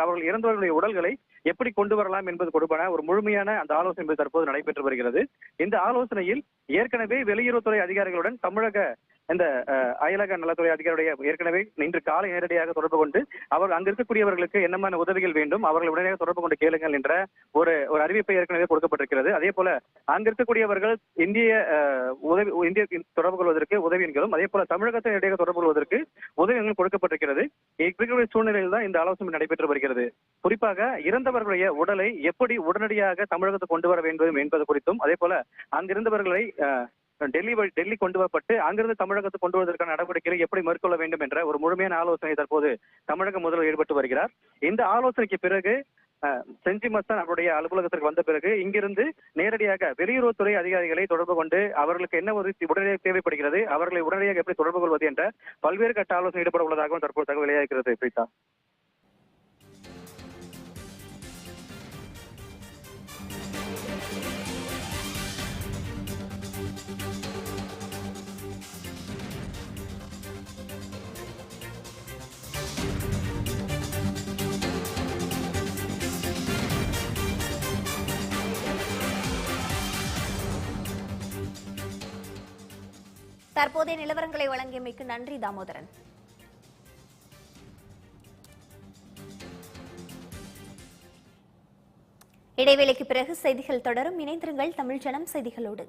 அவர்கள் இறந்தவர்களுடைய உடல்களை எப்படி கொண்டு வரலாம் என்பது கொடுப்பான ஒரு முழுமையான அந்த ஆலோசனை தற்போது நடைபெற்று வருகிறது. இந்த ஆலோசனையில் ஏற்கனவே வெளியுறவுத்துறை அதிகாரிகளுடன் தமிழக இந்த அயலக நலத்துறை அதிகாரியுடைய ஏற்கனவே இன்று காலை நேரடியாக தொடர்பு கொண்டு அவர் அங்கிருக்கக்கூடியவர்களுக்கு என்னமான உதவிகள் வேண்டும் அவர்கள் உடனடியாக தொடர்பு கொண்டு கேளுங்கள் என்ற ஒரு ஒரு அறிவிப்பை ஏற்கனவே கொடுக்கப்பட்டிருக்கிறது. அதே போல அங்கிருக்கக்கூடியவர்கள் இந்திய உதவி இந்திய தொடர்பு கொள்வதற்கு உதவி எண்களும் அதே போல தமிழகத்தின் இடையே தொடர்பு கொள்வதற்கு உதவிகள் கொடுக்கப்பட்டிருக்கிறது. இருக்கக்கூடிய சூழ்நிலையில் தான் இந்த ஆலோசனை நடைபெற்று வருகிறது. குறிப்பாக இறந்தவர்களுடைய உடலை எப்படி உடனடியாக தமிழகத்துக்கு கொண்டு வர வேண்டும் என்பது குறித்தும் அதே போல அங்கிருந்தவர்களை டெல்லி டெல்லி கொண்டு வரப்பட்டு அங்கிருந்து தமிழகத்துக்கு கொண்டு வருவதற்கான நடவடிக்கைகளை எப்படி மேற்கொள்ள வேண்டும் என்ற ஒரு முழுமையான ஆலோசனை தற்போது தமிழக முதல்வர் ஈடுபட்டு வருகிறார். இந்த ஆலோசனைக்கு பிறகு செஞ்சி மஸ்தான் அவருடைய அலுவலகத்திற்கு வந்த பிறகு இங்கிருந்து நேரடியாக வெளியுறவுத்துறை அதிகாரிகளை தொடர்பு கொண்டு அவர்களுக்கு என்ன ஒரு உடனடியாக தேவைப்படுகிறது அவர்களை உடனடியாக எப்படி தொடர்பு கொள்வது என்ற பல்வேறு கட்ட ஆலோசனை ஈடுபட உள்ளதாகவும் தற்போது தகவல் வெளியாகிறது பிரீதா. தற்போதைய நிலவரங்களை வழங்கியமைக்கு நன்றி தாமோதரன். இடைவேளைக்கு பிறகு செய்திகள் தொடரும். இணைந்திருங்கள் தமிழ் ஜனம் செய்திகளோடு.